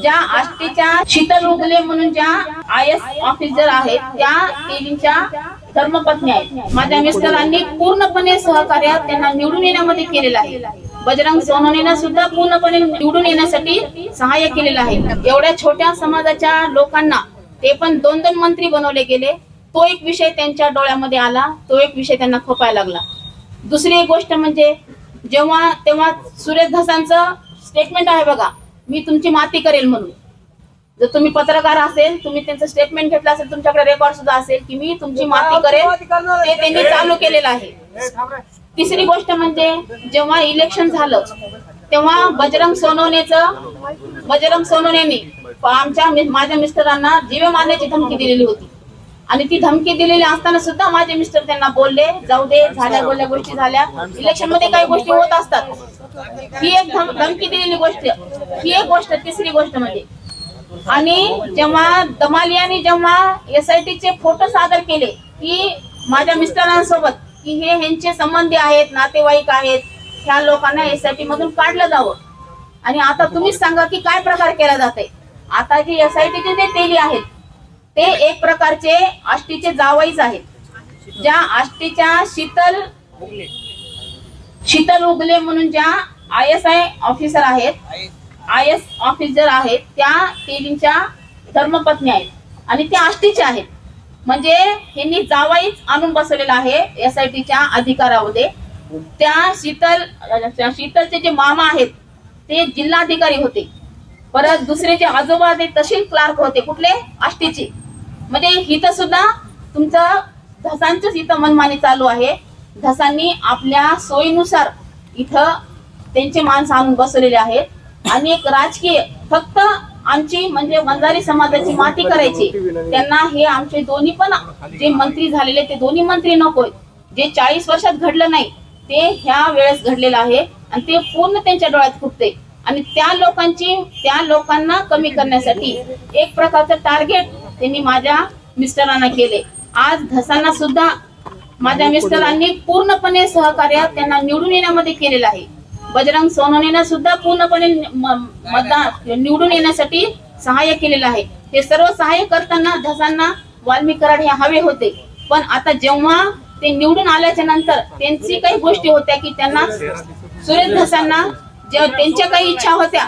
ज्या आष्टीच्या शीतल उगले म्हणून ज्या आय एस ऑफिसर आहेत त्या तेलींच्या धर्मपत्नी आहेत. माझ्या मिस्टरांनी पूर्णपणे सहकार्य त्यांना निवडून येण्यामध्ये केलेलं आहे. बजरंग सोनवणेनं सुद्धा पूर्णपणे निवडून येण्यासाठी सहाय्य केलेलं आहे. एवढ्या छोट्या समाजाच्या लोकांना ते पण दोन दोन मंत्री बनवले गेले. तो एक विषय त्यांच्या डोळ्यामध्ये आला तो एक विषय त्यांना खोपायला लागला. दुसरी गोष्ट म्हणजे जेव्हा तेव्हा सुरेश धसांचं स्टेटमेंट आहे बघा मी तुमची माती करेल म्हणून. जर तुम्ही पत्रकार असेल तुम्ही त्यांचं स्टेटमेंट घेतलं असेल तुमच्याकडे रेकॉर्ड सुद्धा असेल की मी तुमची माती करेल ते त्यांनी चालू केलेलं आहे. तिसरी गोष्ट म्हणजे जेव्हा इलेक्शन झालं तेव्हा बजरंग सोनवणेचं बजरंग सोनवणेने आमच्या माझ्या मिस्टरांना जीवे मारण्याची धमकी दिलेली होती. आणि ती धमकी दिलेली असताना सुद्धा माझे मिस्टर त्यांना बोलले जाऊ दे झाल्या बोलल्या गोष्टी झाल्या. इलेक्शनमध्ये काही गोष्टी होत असतात. ही एक धमकी दिलेली गोष्ट ही एक गोष्ट तिसरी गोष्ट म्हणजे. आणि जेव्हा दमालियाने जेव्हा एस आय चे फोटो सादर केले की माझ्या मिस्टरांसोबत की हे ह्यांचे संबंधी आहेत नातेवाईक आहेत ह्या लोकांना एस आय टी मधून काढलं जावं. आणि आता तुम्हीच सांगा की काय प्रकार केला जाते आता जे एस आय टीचे जे तेली आहेत ते एक प्रकारचे आष्टीचे जावईच आहेत. ज्या आष्टीच्या शीतल शीतल उगले म्हणून ज्या आय एस आय ऑफिसर आहेत आय एस ऑफिसर आहेत त्या तेलींच्या धर्मपत्नी आहेत आणि त्या आष्टीच्या आहेत. म्हणजे यांनी जावाईच आणून बसवलेला आहे एस आय टीच्या अधिकारामध्ये. त्या शीतल शीतलचे जे मामा आहेत ते जिल्हाधिकारी होते. परत दुसरे जे आजोबा ते तहसील क्लार्क होते. कुठले? आष्टीचे. म्हणजे इथं सुद्धा तुमचं धसांचंच इथं मनमानी चालू आहे. धसांनी आपल्या सोयीनुसार इथं त्यांचे माणसं आणून बसवलेले आहेत. आणि एक राजकीय फक्त आमची म्हणजे वंजारी समाजाची माती करायची. त्यांना हे आमचे दोन्ही पण जे मंत्री झालेले ते दोन्ही मंत्री नकोय. जे चाळीस वर्षात घडलं नाही ते ह्या वेळेस घडलेलं आहे. आणि ते पूर्ण त्यांच्या डोळ्यात फुटते आणि त्या लोकांची त्या लोकांना कमी करण्यासाठी एक प्रकारचं टार्गेट त्यांनी माझ्या मिस्टरांना केले. आज धसांना सुद्धा माझ्या मिस्टरांनी पूर्णपणे सहकार्य त्यांना निवडून येण्यामध्ये केलेलं आहे. बजरंग सोनवणेना सुद्धा पूर्णपणे मतदान निवडून येण्यासाठी सहाय्य केलेलं आहे. हे सर्व सहाय्य करताना धसांना वाल्मी कराड हे हवे होते. पण आता जेव्हा ते निवडून आल्याच्यानंतर त्यांची काही गोष्टी होत्या की त्यांना सुरेश धसांना जेव्हा त्यांच्या काही इच्छा होत्या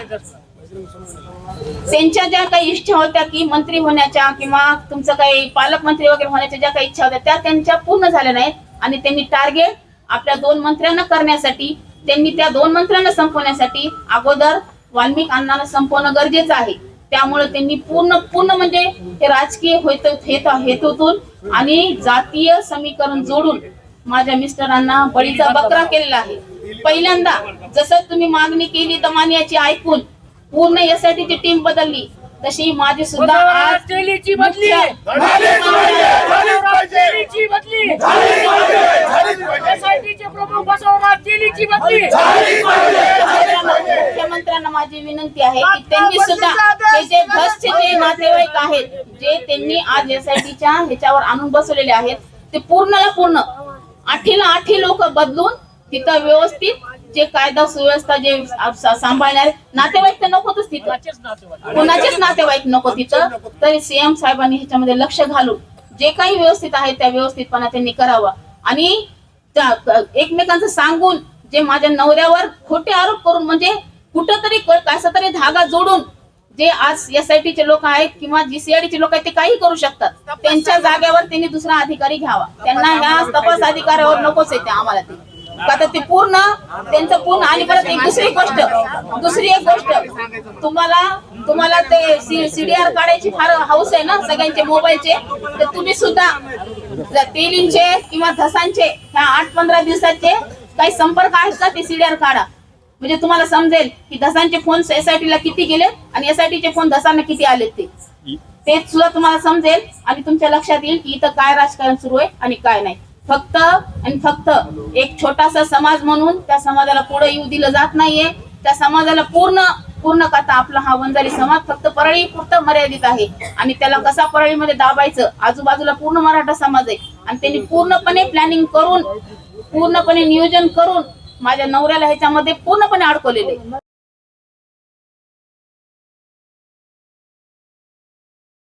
त्यांच्या ज्या काही इच्छा होत्या की मंत्री होण्याच्या किंवा तुमचं काही पालकमंत्री वगैरे होण्याच्या ज्या काही इच्छा होत्या त्या त्यांच्या पूर्ण झाल्या नाहीत. आणि त्यांनी टार्गेट आपल्या दोन मंत्र्यांना करण्यासाठी त्यांनी त्या दोन मंत्र्यांना संपवण्यासाठी अगोदर वाल्मिक अण्णांना संपवणं गरजेचं आहे. त्यामुळे त्यांनी पूर्ण पूर्ण म्हणजे हे राजकीय हेतू हेतू- हेतूतून आणि जातीय समीकरण जोडून माझ्या मिस्टरांना बळीचा बकरा केलेला आहे. पहिल्यांदा जसं तुम्ही मागणी केली दमानियाची ऐकून पूर्ण एसआयटी ची टीम बदलली. तशी माझी सुद्धा आज बदली. मुख्य- तेलीची बदली. एसआयटीचे प्रमुख बसवराज तेलीची बदली. मुख्यमंत्र्यांना माझी विनंती आहे की त्यांनी सुद्धा हे जे धसचे जे नातेवाईक आहेत जे त्यांनी आज एसआयटीच्या ह्याच्यावर आणून बसवलेले आहेत ते पूर्णला पूर्ण. आठीला आठी लोक बदलून तिथं व्यवस्थित जे कायदा सुव्यवस्था जे सांभाळणारे नातेवाईक तर नकोतच तिथं. कोणाचेच नातेवाईक. नको तिथं. तरी सीएम साहेबांनी ह्याच्यामध्ये लक्ष घालून जे काही व्यवस्थित आहे त्या व्यवस्थितपणा त्यांनी करावा. आणि एकमेकांचं सांगून जे माझ्या नवऱ्यावर खोटे आरोप करून म्हणजे कुठंतरी कसा तरी धागा जोडून जे आज एसआयटी चे लोक आहेत किंवा जीसीआयडी चे लोक आहेत ते काही करू शकतात. त्यांच्या जागेवर त्यांनी दुसरा अधिकारी घ्यावा. त्यांना ह्या तपास अधिकाऱ्यावर नकोच आहे ते आम्हाला ते. तर ते पूर्ण त्यांचं पूर्ण आणि परत एक दुसरी गोष्ट दुसरी एक गोष्ट तुम्हाला तुम्हाला ते सीडीआर काढायची फार हाऊस आहे ना सगळ्यांचे मोबाईलचे तर तुम्ही सुद्धा तेलींचे किंवा धसांचे ह्या आठ पंधरा दिवसाचे काही संपर्क आहेत का ते सीडीआर काढा. म्हणजे तुम्हाला समजेल की धसांचे फोन एसआयटी ला किती गेले आणि एसआयटी चे फोन धसांना किती आले ते. ते सुद्धा तुम्हाला समजेल आणि तुमच्या लक्षात येईल की इथं काय राजकारण सुरू आहे आणि काय नाही. फक्त आणि फक्त एक छोटासा समाज म्हणून त्या समाजाला पुढे येऊ दिलं जात नाहीये. त्या समाजाला पूर्ण पूर्ण कथा आपला हा वंजारी समाज फक्त परळी पुरतं मर्यादित आहे. आणि त्याला कसा परळीमध्ये दाबायचं? आजूबाजूला पूर्ण मराठा समाज आहे. आणि त्यांनी पूर्णपणे प्लॅनिंग करून पूर्णपणे नियोजन करून माझ्या नवऱ्याला ह्याच्यामध्ये पूर्णपणे अडकवलेले.